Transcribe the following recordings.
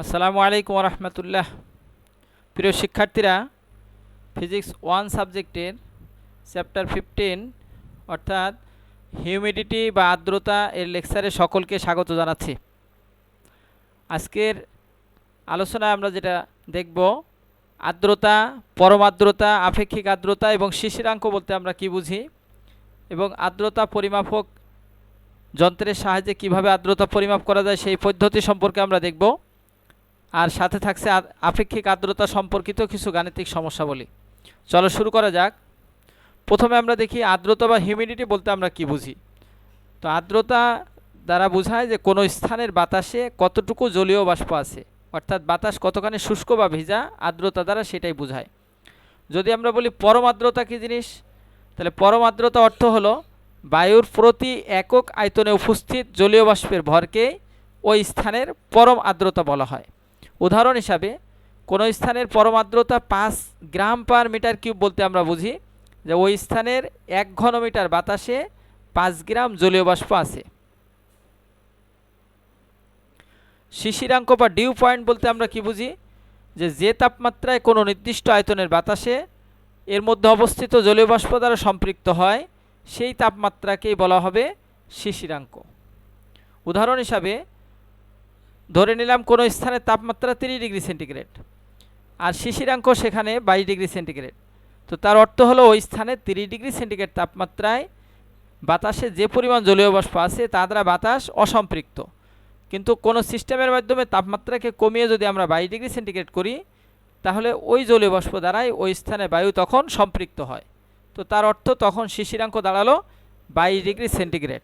আসসালামু আলাইকুম রহমতুল্লাহ প্রিয় শিক্ষার্থীরা ফিজিক্স ওয়ান সাবজেক্টের চ্যাপ্টার ফিফটিন অর্থাৎ হিউমিডিটি বা আর্দ্রতা এর লেকচারে সকলকে স্বাগত জানাচ্ছি। আজকের আলোচনায় আমরা যেটা দেখব, আর্দ্রতা, পরম আর্দ্রতা, আপেক্ষিক আর্দ্রতা এবং শিশিরাঙ্ক বলতে আমরা কি বুঝি এবং আর্দ্রতা পরিমাপক যন্ত্রের সাহায্যে কীভাবে আর্দ্রতা পরিমাপ করা যায় সেই পদ্ধতি সম্পর্কে আমরা দেখব। আর সাথে থাকছে আপেক্ষিক আর্দ্রতা সম্পর্কিত কিছু গাণিতিক সমস্যা বলি চলো শুরু করা যাক। প্রথমে আমরা দেখি আর্দ্রতা বা হিউমিডিটি বলতে আমরা কি বুঝি? তো আর্দ্রতা দ্বারা বোঝায় যে কোনো স্থানের বাতাসে কতটুকু জলীয় বাষ্প আছে, অর্থাৎ বাতাস কতখানি শুষ্ক বা ভিজা আর্দ্রতা দ্বারা সেটাই বোঝায়। যদি আমরা বলি পরম আর্দ্রতা কী জিনিস? তাহলে পরম আর্দ্রতা অর্থ হলো বায়ুর প্রতি একক আয়তনে উপস্থিত জলীয় বাষ্পের ভরকে ওই স্থানের পরম আর্দ্রতা বলা হয়। উদাহরণ হিসাবে, কোনো স্থানের পরম আর্দ্রতা পাঁচ গ্রাম পার মিটার কিউব বলতে আমরা বুঝি, যে ওই স্থানের এক ঘনমিটার বাতাসে পাঁচ গ্রাম জলীয় বাষ্প আছে। শিশিরাঙ্ক বা ডিউ পয়েন্ট বলতে আমরা কি বুঝি? যে যে তাপমাত্রায় কোনো নির্দিষ্ট আয়তনের বাতাসে এর মধ্যে অবস্থিত জলীয় বাষ্প দ্বারা সম্পৃক্ত হয়, সেই তাপমাত্রাকেই বলা হবে শিশিরাঙ্ক। উদাহরণ হিসাবে ধরে নিলাম কোনো স্থানের তাপমাত্রা তিরিশ ডিগ্রি সেন্টিগ্রেড আর শিশিরাঙ্ক সেখানে বাইশ ডিগ্রি সেন্টিগ্রেড। তো তার অর্থ হলো ওই স্থানে তিরিশ ডিগ্রি সেন্টিগ্রেড তাপমাত্রায় বাতাসে যে পরিমাণ জলীয় বাষ্প আছে, তা দ্বারা বাতাস অসম্পৃক্ত। কিন্তু কোনো সিস্টেমের মাধ্যমে তাপমাত্রাকে কমিয়ে যদি আমরা বাইশ ডিগ্রি সেন্টিগ্রেড করি, তাহলে ওই জলীয় বাষ্প দ্বারাই ওই স্থানে বায়ু তখন সম্পৃক্ত হয়। তো তার অর্থ তখন শিশিরাঙ্ক দাঁড়াল বাইশ ডিগ্রি সেন্টিগ্রেড।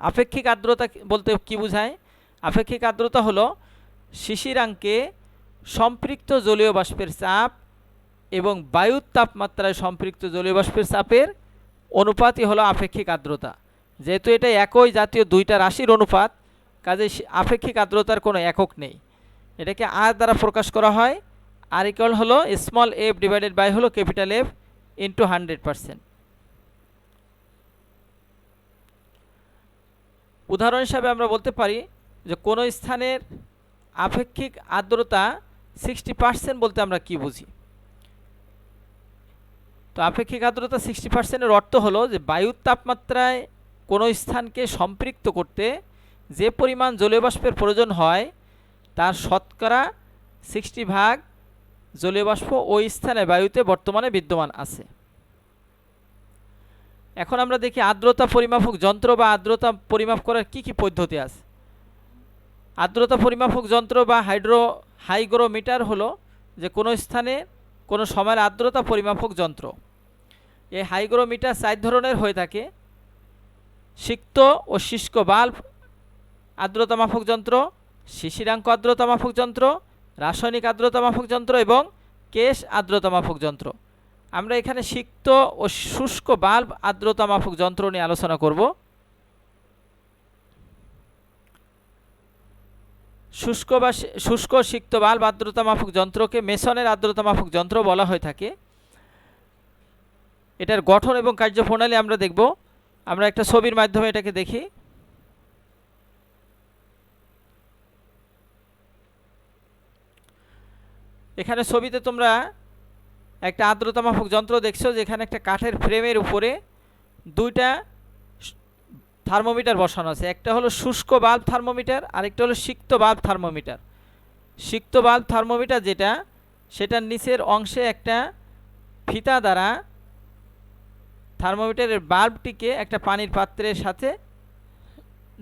আপেক্ষিক আর্দ্রতা বলতে কি বোঝায়? আপেক্ষিক আর্দ্রতা হলো শিশিরাঙ্কে সম্পৃক্ত জলীয় বাষ্পের চাপ এবং বায়ুর তাপমাত্রায় সম্পৃক্ত জলীয় বাষ্পের চাপের অনুপাতই হলো আপেক্ষিক আর্দ্রতা। যেহেতু এটা একই জাতীয় দুইটা রাশির অনুপাত, কাজে আপেক্ষিক আর্দ্রতার কোনো একক নেই। এটাকে আর দ্বারা প্রকাশ করা হয়, আর ইকুয়াল হলো স্মল এফ ডিভাইডেড বাই হলো capital F into hundred percent উদাহরণ হিসাবে আমরা বলতে পারি যে কোনো স্থানের আপেক্ষিক আর্দ্রতা সিক্সটি পার্সেন্ট বলতে আমরা কি বুঝি? তো আপেক্ষিক আর্দ্রতা সিক্সটি পার্সেন্টের অর্থ হলো যে বায়ুর তাপমাত্রায় কোনো স্থানকে সম্পৃক্ত করতে যে পরিমাণ জলীয় বাষ্পের প্রয়োজন হয়, তার শতকরা সিক্সটি ভাগ জলীয় বাষ্প ওই স্থানে বায়ুতে বর্তমানে বিদ্যমান আছে। এখন আমরা দেখি আর্দ্রতা পরিমাপক যন্ত্র বা আর্দ্রতা পরিমাপ করার কি কি পদ্ধতি আছে? আর্দ্রতা পরিমাপক যন্ত্র বা হাইড্রো, হাইগ্রোমিটার হলো যে কোনো স্থানে কোনো সময়ের আর্দ্রতা পরিমাপক যন্ত্র। এই হাইগ্রোমিটার চার ধরনের হয়ে থাকে। সিক্ত ও শুষ্ক বাল্ব, আর্দ্রতা মাপক যন্ত্র, শিশিরাঙ্ক আর্দ্রতা মাপক যন্ত্র, রাসায়নিক আর্দ্রতা মাপক যন্ত্র এবং কেশ আর্দ্রতা মাপক যন্ত্র। আমরা এখানে সিক্ত ও শুষ্ক বাল্ব আর্দ্রতা মাপক যন্ত্র নিয়ে আলোচনা করব। শুষ্ক বা শুষ্ক সিক্ত বাল্ব আর্দ্রতা মাফক যন্ত্রকে মেসনের আর্দ্রতা মাফক যন্ত্র বলা হয়ে থাকে। এটার গঠন এবং কার্যপ্রণালী আমরা দেখব। আমরা একটা ছবির মাধ্যমে এটাকে দেখি। এখানে ছবিতে তোমরা একটা আর্দ্রতা মাপক যন্ত্র দেখছ যেখানে একটা কাঠের ফ্রেমের উপরে দুইটা থার্মোমিটার বসানো আছে। একটা হলো শুষ্ক বাল্ব থার্মোমিটার, আরেকটা হলো সিক্ত বাল্ব থার্মোমিটার। সিক্ত বাল্ব থার্মোমিটার যেটা, সেটার নিচের অংশে একটা ফিতা দ্বারা থার্মোমিটারের বাল্বটিকে একটা পানির পাত্রের সাথে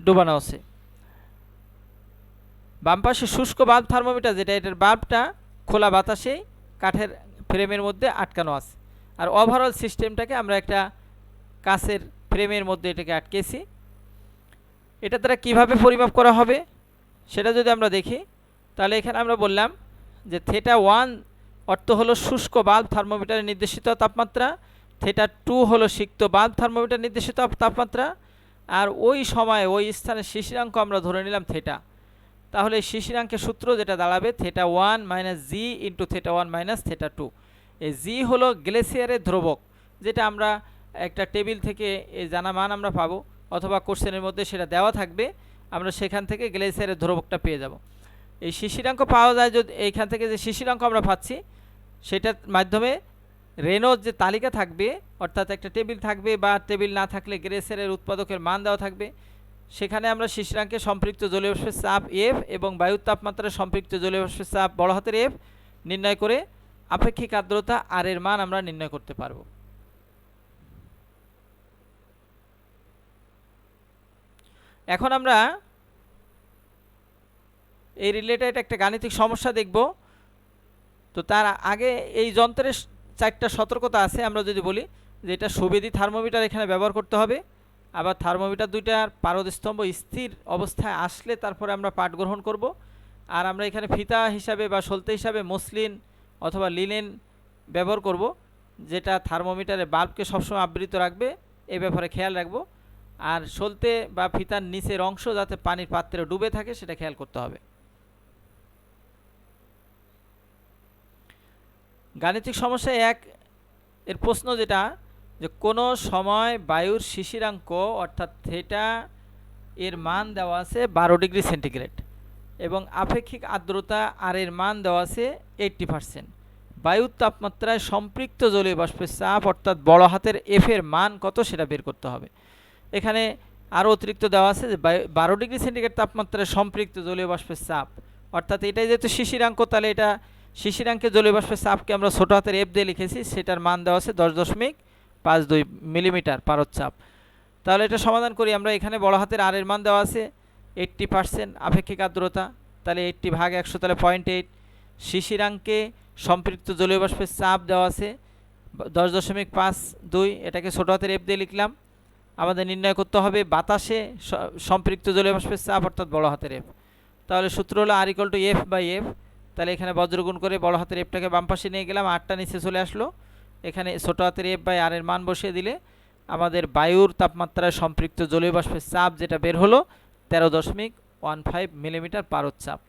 ডোবানো আছে। বাম পাশে শুষ্ক বাল্ব থার্মোমিটার যেটা, এটার বাল্বটা খোলা বাতাসেই কাঠের ফ্রেমের মধ্যে আটকানো আছে। আর ওভারঅল সিস্টেমটাকে আমরা একটা কাছের ফ্রেমের মধ্যে এটাকে আটকেছি। এটা দ্বারা কীভাবে পরিমাপ করা হবে সেটা যদি আমরা দেখি, তাহলে এখানে আমরা বললাম যে থেটা ওয়ান অর্থ হলো শুষ্ক বাল্ব থার্মোমিটারের নির্দেশিত তাপমাত্রা থেটা টু হলো সিক্ত বাল্ব থার্মোমিটার নির্দেশিত তাপমাত্রা, আর ওই সময়ে ওই স্থানে শিশিরাঙ্ক আমরা ধরে নিলাম থেটা তাহলে শিশিরাঙ্কের সূত্র যেটা দাঁড়াবে theta one minus G into theta one minus theta two এই জি হলো গ্লেসিয়ারের ধ্রুবক, যেটা আমরা একটা টেবিল থেকে এই জানা মান আমরা পাবো, অথবা কোশ্চেনের মধ্যে সেটা দেওয়া থাকবে, আমরা সেখান থেকে গ্লেসিয়ারের ধ্রুবকটা পেয়ে যাব। এই শিশিরাঙ্ক পাওয়া যায় যদি, এইখান থেকে যে শিশিরাঙ্ক আমরা পাচ্ছি, সেটার মাধ্যমে রেনোর যে তালিকা থাকবে, অর্থাৎ একটা টেবিল থাকবে বা টেবিল না থাকলে গ্রেসের উৎপাদকের মান দেওয়া থাকবে সেখানে আমরা শিশিরাঙ্কে সম্পৃক্ত জলীয় বাষ্পের চাপ এফ এবং বায়ুর তাপমাত্রায় সম্পৃক্ত জলীয় বাষ্পের চাপ বড় হাতের এফ নির্ণয় করে আপেক্ষিক আর্দ্রতা আর এর মান আমরা নির্ণয় করতে পারব। এখন আমরা এই রিলেটেড একটা গাণিতিক সমস্যা দেখব। তো তার আগে এই যন্ত্রের চারটা সতর্কতা আছে, আমরা যদি বলি যে এটা সুবেদি থার্মোমিটার এখানে ব্যবহার করতে হবে। আবার থার্মোমিটার দুইটার পারদস্তম্ভ স্থির অবস্থায় আসলে তারপরে আমরা পাঠ গ্রহণ করব। আর আমরা এখানে ফিতা হিসাবে বা সলতে হিসাবে মসলিন অথবা লিনেন ব্যবহার করব, যেটা থার্মোমিটারে বাল্বকে সবসময় আবৃত রাখবে, এ ব্যাপারে খেয়াল রাখব। আর সলতে বা ফিতার নিচের অংশ যাতে পানির পাত্রে ডুবে থাকে, সেটা খেয়াল করতে হবে। গাণিতিক সমস্যা এক, এর প্রশ্ন যেটা যে কোনো সময় বায়ুর শিশিরাঙ্ক, অর্থাৎ থেটা, এর মান দেওয়া আছে বারো ডিগ্রি সেন্টিগ্রেড এবং আপেক্ষিক আর্দ্রতা আর এর মান দেওয়া আছে এইট্টি পারসেন্ট। বায়ুর তাপমাত্রায় সম্পৃক্ত জলীয় বাষ্পের চাপ, অর্থাৎ বড় হাতের এফের মান কত সেটা বের করতে হবে। এখানে আরও অতিরিক্ত দেওয়া আছে যে বারো ডিগ্রি সেন্টিগ্রেড তাপমাত্রায় সম্পৃক্ত জলীয় বাষ্পের চাপ। অর্থাৎ এটাই যেহেতু শিশিরাঙ্ক, তাহলে এটা শিশিরাঙ্কে জলীয় বাষ্পের চাপকে আমরা ছোটো হাতের এফ দিয়ে লিখেছি, সেটার মান দেওয়া আছে দশ দশমিক পাঁচ দুই মিলিমিটার পারদ চাপ তাহলে এটা সমাধান করি। আমরা এখানে বড় হাতের আর এর মান দেওয়া আছে। এইট্টি পার্সেন্ট আপেক্ষিক আর্দ্রতা। তাহলে এইট্টি ভাগ একশো, তাহলে পয়েন্ট এইট শিশিরাঙ্কে সম্পৃক্ত জলীয় বাষ্পের চাপ দেওয়া আছে। দশ দশমিক পাঁচ দুই। এটাকে ছোটো হাতের এফ দিয়ে লিখলাম। আমাদের নির্ণয় করতে হবে বাতাসে সম্পৃক্ত জলীয় বাষ্পের চাপ, অর্থাৎ বড় হাতের এফ তাহলে সূত্র হলো R equal to F by F তাহলে এখানে বজ্রগুণ করে বড় হাতের এফটাকে বাম পাশে নিয়ে গেলাম। আটটা নিচে চলে আসলো। এখানে ছোটো হাতের এফ বাই আর এর মান বসিয়ে দিলে আমাদের বায়ুর তাপমাত্রায় সম্পৃক্ত জলীয় বাষ্পের চাপ যেটা বের হলো তেরো দশমিক ওয়ান ফাইভ মিলিমিটার পারদ চাপ।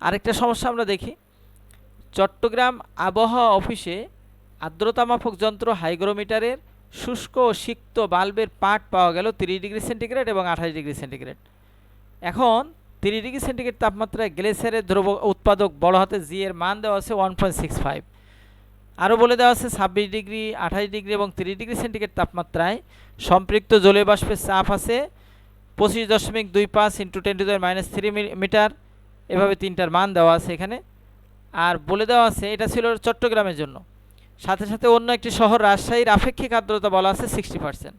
আরেকটা সমস্যা আমরা দেখি, চট্টগ্রাম আবহাওয়া অফিসে আর্দ্রতা মাপক যন্ত্র হাইগ্রোমিটারের শুষ্ক ও সিক্ত বাল্বের পাট পাওয়া গেল তিরিশ ডিগ্রি সেন্টিগ্রেড এবং আঠাশ ডিগ্রি সেন্টিগ্রেড। এখন তিরিশ ডিগ্রি সেন্টিগ্রেড তাপমাত্রায় গ্লেসিয়ারের দ্রব উৎপাদক বড় হাতে জি এর মান দেওয়া আছে ওয়ান পয়েন্ট সিক্স ফাইভ। আরও বলে দেওয়া আছে, ছাব্বিশ ডিগ্রি, আঠাশ ডিগ্রি এবং তিরিশ ডিগ্রি সেন্টিগ্রেড তাপমাত্রায় সম্পৃক্ত জলীয় বাষ্পের চাপ আছে পঁচিশ দশমিক দুই পাঁচ into ten to minus three meter, এভাবে তিনটার মান দেওয়া আছে এখানে। আর বলে দেওয়া আছে, এটা ছিল চট্টগ্রামের জন্য। সাথে সাথে অন্য একটি শহর, রাজশাহীর আপেক্ষিক আর্দ্রতা বলা আছে সিক্সটি পার্সেন্ট।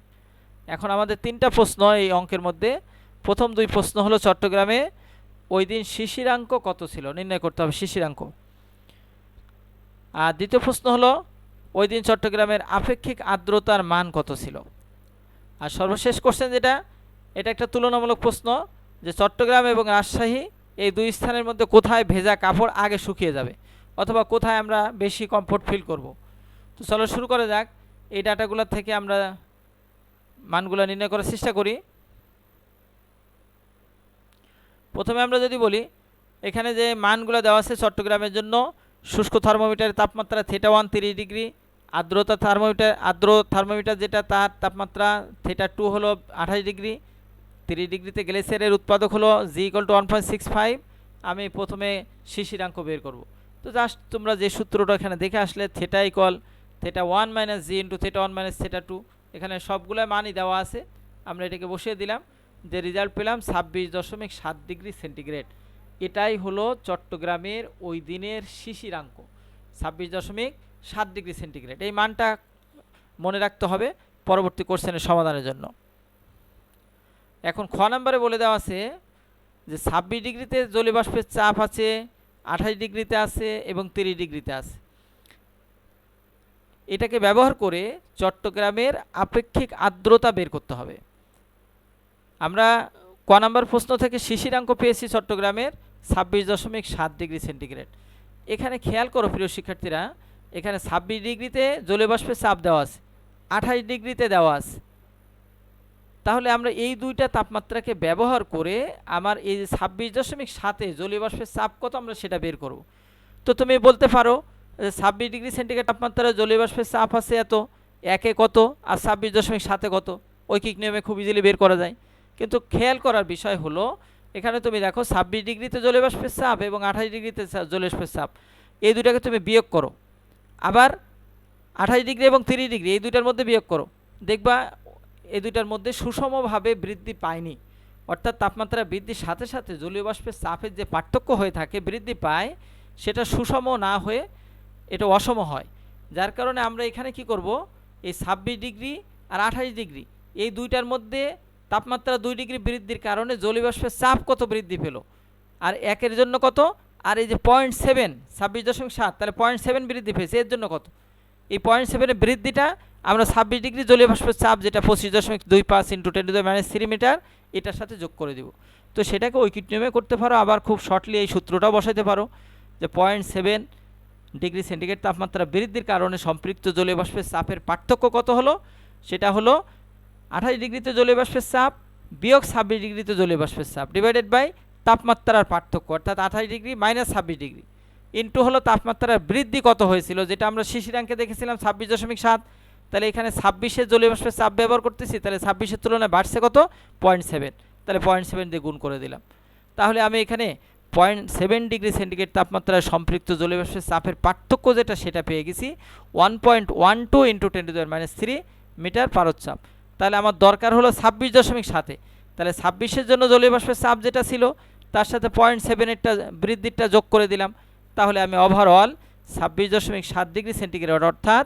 এখন আমাদের তিনটা প্রশ্ন এই অঙ্কের মধ্যে। প্রথম দুই প্রশ্ন হলো, চট্টগ্রামে ওই দিন শিশিরাঙ্ক কত ছিল? নির্ণয় করতে হবে শিশিরাঙ্ক। দ্বিতীয় প্রশ্ন হলো, ওই দিন চট্টগ্রামের আপেক্ষিক আর্দ্রতার মান কত ছিল? আর সর্বশেষ কোশ্চেন যেটা, এটা একটা তুলনামূলক প্রশ্ন যে চট্টগ্রাম এবং রাজশাহী এই দুই স্থানের মধ্যে কোথায় ভেজা কাপড় আগে শুকিয়ে যাবে অথবা কোথায় আমরা বেশি কমফোর্ট ফিল করব? তো চলো শুরু করা যাক। এই ডাটাগুলো থেকে আমরা মানগুলো নির্ণয় করার চেষ্টা করি। প্রথমে আমরা যদি বলি, এখানে যে মানগুলো দেওয়া আছে চট্টগ্রামের জন্য শুষ্ক থার্মোমিটারের তাপমাত্রা থেটা ওয়ান তিরিশ ডিগ্রি, আর্দ্রতা থার্মোমিটার, আর্দ্র থার্মোমিটার যেটা তার তাপমাত্রা থেটা টু হলো আঠাশ ডিগ্রি, তিরিশ ডিগ্রিতে গ্লেসিয়ারের উৎপাদক হলো G equal to one point six five আমি প্রথমে শিশিরাঙ্ক বের করব। তো জাস্ট তোমরা যে সূত্রটা এখানে দেখে আসলে theta equal theta one minus G into theta one minus theta two এখানে সবগুলো মানই দেওয়া আছে। আমরা এটাকে বসিয়ে দিলাম। যে রেজাল্ট পেলাম ছাব্বিশ দশমিক সাত ডিগ্রি সেন্টিগ্রেড এটাই হলো চট্টগ্রামের ওই দিনের শিশিরাঙ্ক ছাব্বিশ দশমিক সাত ডিগ্রি সেন্টিগ্রেড। এই মানটা মনে রাখতে হবে পরবর্তী কোশ্চেনের সমাধানের জন্য। এখন খ নম্বরে বলে দেওয়া আছে যে ছাব্বিশ ডিগ্রিতে জলীয়বাষ্পের চাপ আছে, আঠাশ ডিগ্রিতে আছে এবং তিরিশ ডিগ্রিতে আছে। এটাকে ব্যবহার করে চট্টগ্রামের আপেক্ষিক আর্দ্রতা বের করতে হবে। আমরা ক নম্বর প্রশ্ন থেকে শিশিরাঙ্ক পেয়েছি চট্টগ্রামের ছাব্বিশ দশমিক সাত ডিগ্রি সেন্টিগ্রেড। এখানে খেয়াল করো প্রিয় শিক্ষার্থীরা, এখানে ছাব্বিশ ডিগ্রিতে জলীয়বাষ্পের চাপ দেওয়া আছে, আঠাশ ডিগ্রিতে দেওয়া আছে। তাহলে আমরা এই দুইটা তাপমাত্রাকে ব্যবহার করে আমার এই যে ছাব্বিশ দশমিক সাতে জলীয়বাষ্পের চাপ কত আমরা সেটা বের করব। তো তুমি বলতে পারো যে ছাব্বিশ ডিগ্রি সেন্টিগ্রেড তাপমাত্রা জলীয়বাষ্পের চাপ আছে এত, একে কত আর ছাব্বিশ দশমিক সাতে কত? ঐকিক নিয়মে খুব ইজিলি বের করা যায়। কিন্তু খেয়াল করার বিষয় হলো এখানে তুমি দেখো ছাব্বিশ ডিগ্রিতে জলীয়বাষ্পের চাপ এবং আঠাশ ডিগ্রিতে জলীয়বাষ্পের চাপ এই দুটাকে তুমি বিয়োগ করো। আবার আঠাশ ডিগ্রি এবং তিরিশ ডিগ্রি, এই দুটার মধ্যে বিয়োগ করো। দেখবা এই দুটার মধ্যে সুষমভাবে বৃদ্ধি পায়নি। অর্থাৎ তাপমাত্রা বৃদ্ধির সাথে সাথে জলীয় বাষ্পের চাপের যে পার্থক্য হয়ে থাকে, বৃদ্ধি পায়, সেটা সুষম না হয়ে এটা অসম হয়। যার কারণে আমরা এখানে কি করব? এই ছাব্বিশ ডিগ্রি আর আঠাশ ডিগ্রি, এই দুইটার মধ্যে তাপমাত্রা দুই ডিগ্রি বৃদ্ধির কারণে জলীয় বাষ্পের চাপ কত বৃদ্ধি পেল? আর একের জন্য কত? আর এই যে পয়েন্ট সেভেন ছাব্বিশ দশমিক সাত, তাহলে পয়েন্ট সেভেন বৃদ্ধি পেয়েছে, এর জন্য কত? এই পয়েন্ট সেভেনের বৃদ্ধিটা আমরা ছাব্বিশ ডিগ্রি জলীয় বাষ্পের চাপ, যেটা পঁচিশ দশমিক দুই পাঁচ into ten to minus three meter এটার সাথে যোগ করে দিব। তো সেটাকে ঐকিক নিয়মে করতে পারো, আবার খুব শর্টলি এই সূত্রটাও বসাইতে পারো, যে পয়েন্ট সেভেন ডিগ্রি সেন্টিগ্রেড তাপমাত্রা বৃদ্ধির কারণে সম্পৃক্ত জলীয় বাষ্পের চাপের পার্থক্য কত হলো? সেটা হলো আঠাশ ডিগ্রিতে জলীয় বাষ্পের চাপ বিয়োগ ছাব্বিশ ডিগ্রিতে জলীয় বাষ্পের চাপ ডিভাইডেড বাই তাপমাত্রার পার্থক্য, অর্থাৎ আঠাশ ডিগ্রি মাইনাস ছাব্বিশ ডিগ্রি। ইন্টু হলো তাপমাত্রার বৃদ্ধি কত হয়েছিল, যেটা আমরা শিশিরাঙ্কে দেখেছিলাম ছাব্বিশ দশমিক সাত। তাহলে এখানে ছাব্বিশের জলীয় বাষ্পের চাপ ব্যবহার করতেছি, তাহলে ছাব্বিশের তুলনায় বাড়ছে কত? পয়েন্ট সেভেন তাহলে পয়েন্ট সেভেন দিয়ে গুণ করে দিলাম। তাহলে আমি এখানে পয়েন্ট সেভেন ডিগ্রি সেন্টিগ্রেড তাপমাত্রায় সম্পৃক্ত জলীয় বাষ্পের চাপের পার্থক্য যেটা, সেটা পেয়ে গেছি। One point one two into ten minus three meter পারদ চাপ। তাহলে আমার দরকার হলো ছাব্বিশ দশমিক সাতে। তাহলে ছাব্বিশের জন্য জলীয় বাষ্পের চাপ যেটা ছিল, তার সাথে পয়েন্ট সেভেনেরটা বৃদ্ধিটা যোগ করে দিলাম। তাহলে আমি ওভারঅল ছাব্বিশ দশমিক সাত ডিগ্রি সেন্টিগ্রেড, অর্থাৎ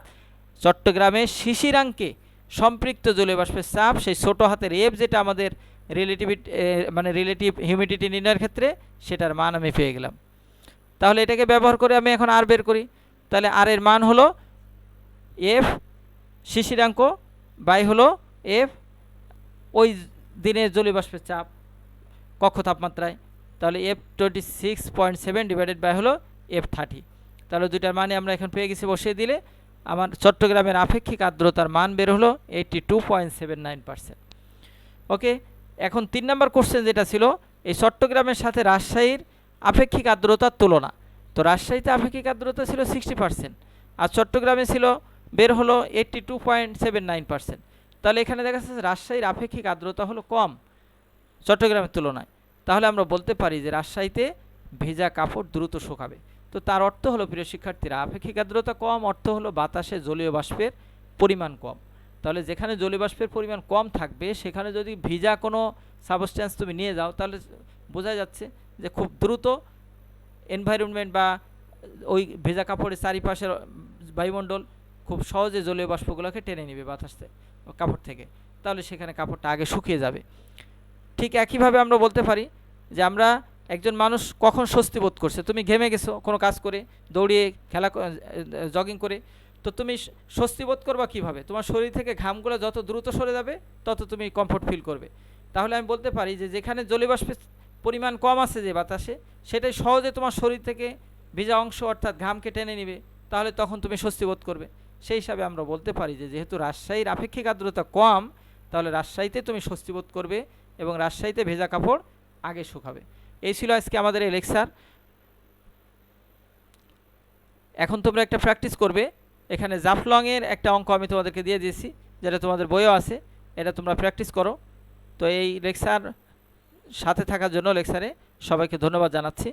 চট্টগ্রামের শিশিরাঙ্কে সম্পৃক্ত জলীয় বাষ্পের চাপ, সেই ছোটো হাতের এফ যেটা আমাদের রিলেটিভিট মানে রিলেটিভ হিউমিডিটি নির্ণয়ের ক্ষেত্রে, সেটার মান আমি পেয়ে গেলাম। তাহলে এটাকে ব্যবহার করে আমি এখন আর বের করি। তাহলে আর এর মান হলো এফ শিশিরাঙ্ক বাই হলো এফ, ওই দিনের জলীয় বাষ্পের চাপ কক্ষ তাপমাত্রায়, তাহলে F twenty six point seven divided by হলো এফ থার্টি। তাহলে দুইটার মানে আমরা এখন পেয়ে গেছি বসিয়ে দিলে আমার চট্টগ্রামের আপেক্ষিক আর্দ্রতার মান বের হলো eighty two point seven nine percent okay, এখন তিন নম্বর কোশ্চেন যেটা ছিল, এই চট্টগ্রামের সাথে রাজশাহীর আপেক্ষিক আর্দ্রতার তুলনা। তো রাজশাহীতে আপেক্ষিক আর্দ্রতা ছিল সিক্সটি পার্সেন্ট আর চট্টগ্রামে ছিল বের হলো eighty two point seven nine percent তাহলে এখানে দেখা যাচ্ছে রাজশাহীর আপেক্ষিক আর্দ্রতা হলো কম চট্টগ্রামের তুলনায়। তাহলে আমরা বলতে পারি যে রাজশাহীতে ভেজা কাপড় দ্রুত শুকাবে। তো তার অর্থ হলো প্রিয় শিক্ষার্থীরা, আপেক্ষিক আর্দ্রতা কম, অর্থ হলো বাতাসে জলীয় বাষ্পের পরিমাণ কম। তাহলে যেখানে জলীয় বাষ্পের পরিমাণ কম থাকবে, সেখানে যদি ভিজা কোনো সাবস্ট্যান্স তুমি নিয়ে যাও, তাহলে বোঝা যাচ্ছে যে খুব দ্রুত এনভায়রনমেন্ট বা ওই ভেজা কাপড়ের চারিপাশের বায়ুমণ্ডল খুব সহজে জলীয় বাষ্পগুলোকে টেনে নেবে বাতাস, কাপড় থেকে। তাহলে সেখানে কাপড়টা আগে শুকিয়ে যাবে। ঠিক একইভাবে আমরা বলতে পারি যে আমরা একজন মানুষ কখন স্বস্তি বোধ করছে? তুমি ঘেমে গেছো, কোনো কাজ করে, দৌড়িয়ে, খেলা জগিং করে, তো তুমি স্বস্তি বোধ করবা কীভাবে? তোমার শরীর থেকে ঘামগুলো যত দ্রুত সরে যাবে, তত তুমি কমফোর্ট ফিল করবে। তাহলে আমি বলতে পারি যে যেখানে জলীয়বাষ্পের পরিমাণ কম আছে যে বাতাসে, সেটাই সহজে তোমার শরীর থেকে ভিজা অংশ অর্থাৎ ঘামকে টেনে নেবে। তাহলে তখন তুমি স্বস্তি বোধ করবে। সেই হিসাবে আমরা বলতে পারি যে যেহেতু রাজশাহীর আপেক্ষিক আর্দ্রতা কম, তাহলে রাজশাহীতে তুমি স্বস্তি বোধ করবে এবং রাজশাহীতে ভেজা কাপড় আগে শুকাবে। এই ছিল আজকে আমাদের এই এখন তোমরা একটা প্র্যাকটিস করবে। এখানে জাফলংয়ের একটা অঙ্ক আমি তোমাদেরকে দিয়ে দিয়েছি, যেটা তোমাদের বইও আছে। এটা তোমরা প্র্যাকটিস করো। তো এই লেকচার সাথে থাকার জন্য লেকচারে সবাইকে ধন্যবাদ জানাচ্ছি।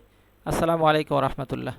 আসসালামু আলাইকুম রহমতুল্লাহ।